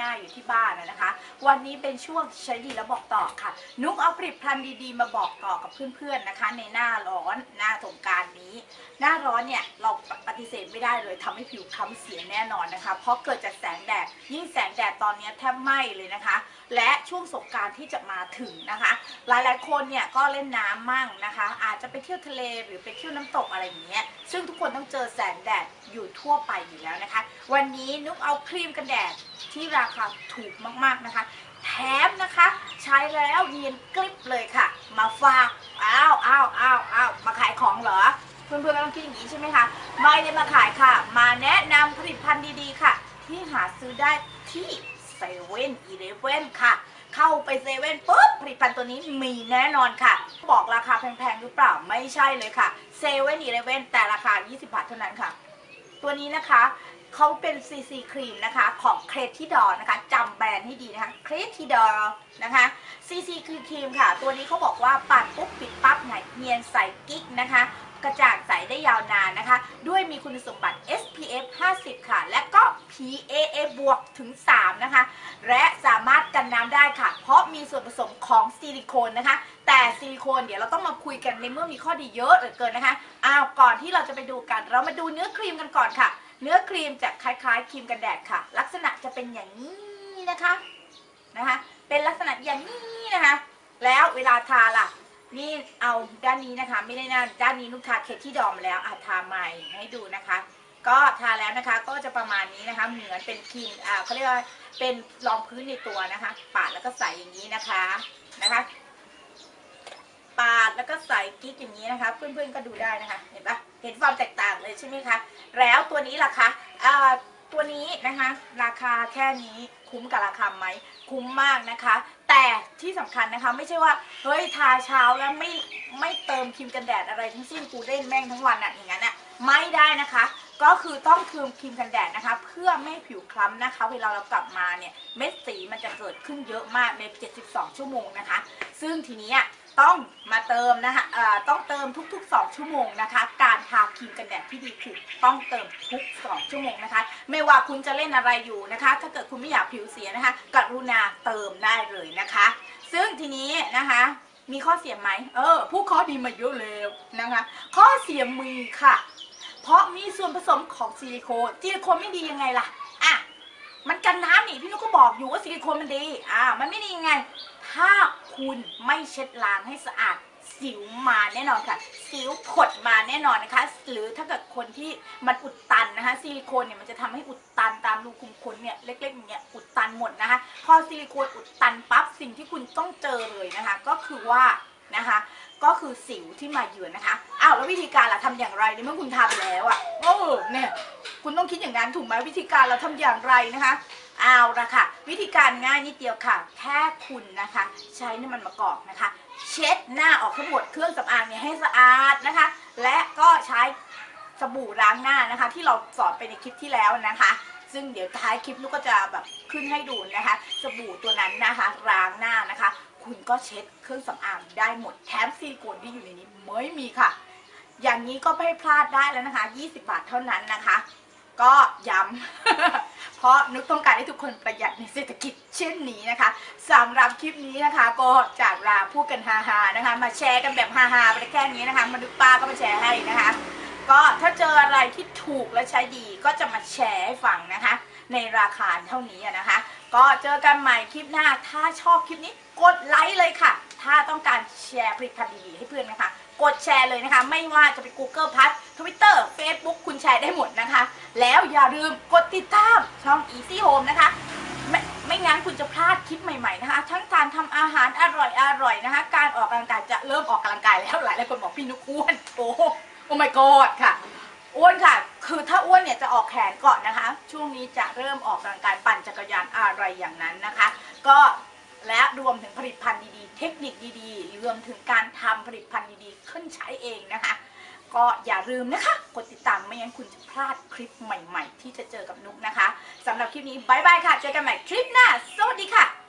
ง่าย ๆ อยู่ที่บ้านนะคะ วันนี้เป็นช่วงใช้ดีแล้วบอกต่อค่ะ นุกเอาผลิตภัณฑ์ดีๆ มาบอกต่อกับเพื่อนๆนะคะ ในหน้าร้อนหน้าสงการนี้ หน้าร้อนเนี่ยเราปฏิเสธไม่ได้เลยทำให้ผิวคล้ำเสียแน่นอนนะคะ เพราะเกิดจากแสง ยิ่งแสงแดดตอนนี้แทบไหม้เลยนะคะ และช่วงสงกรารที่จะมาถึงนะคะ หลายๆคนเนี่ยก็เล่นน้ำมั่งนะคะ อาจจะไปเที่ยวทะเลหรือไปเที่ยวน้ำตกอะไรอย่างเงี้ยซึ่งทุกคนต้องเจอแสงแดดอยู่ทั่วไปอยู่แล้วนะคะ วันนี้นุกเอาครีมกันแดดที่ราคาถูกมากๆนะคะ แถมนะคะ ใช้แล้วเนียนกริบเลยค่ะ มาฝากอ้าวอ้าวอ้าวอ้าวมาขายของเหรอเพื่อนๆไม่ต้องคิดอย่างนี้ใช่ไหมคะไม่ได้มาขายค่ะ มา ที่เซเว่นอีเลฟเว่นค่ะ เข้าไปเซเว่นปุ๊บผลิตภัณฑ์ตัวนี้มีแน่นอนค่ะ บอกราคาแพงๆหรือเปล่าไม่ใช่เลยค่ะเซเว่นอีเลฟเว่นแต่ราคา 20 บาทเท่านั้นค่ะ ตัวนี้นะคะเขาเป็นซีซีครีมนะคะของเครทิดอนะคะจำแบรนด์ให้ดีนะคะเครทิดอนะคะซีซีครีมค่ะ ตัวนี้เขาบอกว่าปัดปุ๊บปิดปั๊บไหนเนียนใสกิ๊กนะคะกระจ่างใสได้ยาวนานนะคะ ด้วยมีคุณสมบัติ SPF 50 ค่ะ และก็ PA บวกถึง 3 นะคะ และสามารถกันน้ำได้ค่ะ เพราะมีส่วนผสมของซิลิโคนนะคะ แต่ซิลิโคนเดี๋ยวเราต้องมาคุยกันในเมื่อมีข้อดีเยอะเหลือเกินนะคะอ้าวก่อนที่เราจะไปดูกัน เรามาดูเนื้อครีมกันก่อนค่ะ เนื้อครีมจะคล้ายๆครีมกันแดดค่ะ ลักษณะจะเป็นอย่างนี้นะคะนะคะ เป็นลักษณะอย่างนี้นะคะ แล้วเวลาทาล่ะนี่เอาด้านนี้นะคะ ไม่ได้นั่ด้านนี้นุกทาเคที่ดอมมาแล้วอาทาใหม่ให้ดูนะคะ ก็ทาแล้วนะคะก็จะประมาณนี้นะคะเหมือนเป็นครีมอ่าเขาเรียกว่าเป็นรองพื้นในตัวนะคะ ปาดแล้วก็ใส่อย่างนี้นะคะนะคะ ปาดแล้วก็ใส่กิ๊กอย่างนี้นะคะ เพื่อนๆก็ดูได้นะคะ เห็นปะเห็นความแตกต่างเลยใช่ไหมคะแล้วตัวนี้ล่ะคะอ่าตัวนี้นะคะ ราคาแค่นี้คุ้มกับราคาไหมคุ้มมากนะคะ แต่ที่สำคัญนะคะ ไม่ใช่ว่าเฮ้ยทาเช้าแล้วไม่ไม่เติมครีมกันแดดอะไรทั้งสิ้นกูเล่นแม่งทั้งวันอะอย่างนั้นอะไม่ได้นะคะ ก็คือต้องเติมครีมกันแดดนะคะ เพื่อไม่ผิวคล้ำนะคะ เวลาเรากลับมาเนี่ยเม็ดสีมันจะเกิดขึ้นเยอะมากใน 72 ชั่วโมงนะคะ ซึ่งทีนี้ต้องมาเติมนะคะต้องเติมทุก ๆ 2 ชั่วโมงนะคะ การทาครีมกันแดดที่ดีคือต้องเติมทุก 2 ชั่วโมงนะคะ ไม่ว่าคุณจะเล่นอะไรอยู่นะคะ ถ้าเกิดคุณไม่อยากผิวเสียนะคะ กรุณาเติมได้เลยนะคะ ซึ่งทีนี้นะคะมีข้อเสียไหมเออ ผู้ข้อดีมาเยอะเลยนะคะ ข้อเสียมีค่ะ เพราะมีส่วนผสมของซิลิโคนซิลิโคนไม่ดียังไงล่ะอะมันกันน้ำนี่พี่นุกก็บอกอยู่ว่าซิลิโคนมันดีอ่ามันไม่ดียังไง ถ้าคุณไม่เช็ดล้างให้สะอาดสิวมาแน่นอนค่ะ สิวผดมาแน่นอนนะคะ หรือถ้าเกิดคนที่มันอุดตันนะคะ ซิลิโคนเนี่ยมันจะทำให้อุดตันตามรูขุมขนเนี่ยเล็กๆอย่างเงี้ยอุดตันหมดนะคะ พอซิลิโคนอุดตันปั๊บสิ่งที่คุณต้องเจอเลยนะคะ ก็คือว่า นะคะ ก็คือสิวที่มาเยือนนะคะอ้าวแล้ววิธีการล่ะทำอย่างไรในเมื่อคุณทาไปแล้วอะ่ะโอ้เนี่ยคุณต้องคิดอย่างนั้นถูกไหมวิธีการเราทำอย่างไรนะคะเอาละค่ะ วิธีการง่ายนิดเดียวค่ะ แค่คุณนะคะ ใช้น้ำมันมะกอกนะคะ เช็ดหน้าออกทั้งหมดเครื่องสำอางเนี่ยให้สะอาดนะคะ และก็ใช้สบู่ล้างหน้านะคะ ที่เราสอนไปในคลิปที่แล้วนะคะ ซึ่งเดี๋ยวท้ายคลิปลูกก็จะแบบขึ้นให้ดูนะคะ สบู่ตัวนั้นนะคะล้างหน้านะ คุณก็เช็ดเครื่องสำอางได้หมดแถมซิลิโคนที่อยู่ในนี้ไม่มีค่ะ อย่างนี้ก็ไม่พลาดได้แล้วนะคะ 20 บาทเท่านั้นนะคะ ก็ย้ำ เพราะนึกต้องการให้ทุกคนประหยัดในเศรษฐกิจเช่นนี้นะคะสำหรับคลิปนี้นะคะ ก็จากลาพูดกันฮาๆนะคะ มาแชร์กันแบบฮาๆไปแค่นี้นะคะมนุษย์ป้าก็มาแชร์ให้นะคะ ก็ถ้าเจออะไรที่ถูกและใช้ดีก็จะมาแชร์ให้ฟังนะคะ ในราคาเท่านี้นะคะ ก็เจอกันใหม่คลิปหน้า ถ้าชอบคลิปนี้กดไลค์เลยค่ะ ถ้าต้องการแชร์ผลิตภัณฑ์ดีๆให้เพื่อนนะคะ กดแชร์เลยนะคะ ไม่ว่าจะเป็น Google p l u s Twitter Facebook คุณแชร์ได้หมดนะคะ แล้วอย่าลืมกดติดตามช่อง Easy Home นะคะไม่ไม่งั้นคุณจะพลาดคลิปใหม่ๆนะคะ ทั้งการทำอาหารอร่อยๆนะคะ การออกกำลังกายจะเริ่มออกกำลังกายแล้วหลายหลายคนบอกพี่นุกอ้วนโอ้โหโอ้ my god ค่ะ อ้วนค่ะ คือถ้าอ้วนเนี่ยจะออกแขนก่อนนะคะ ช่วงนี้จะเริ่มออกกำลังกายปั่นจักรยานอะไรอย่างนั้นนะคะ ก็และรวมถึงผลิตภัณฑ์ดีๆ เทคนิคดีๆ รวมถึงการทำผลิตภัณฑ์ดีๆ ขึ้นใช้เองนะคะ ก็อย่าลืมนะคะ กดติดตามไม่งั้นคุณจะพลาดคลิปใหม่ๆ ที่จะเจอกับนุกนะคะสำหรับคลิปนี้บายบายค่ะ เจอกันใหม่คลิปหน้า สวัสดีค่ะ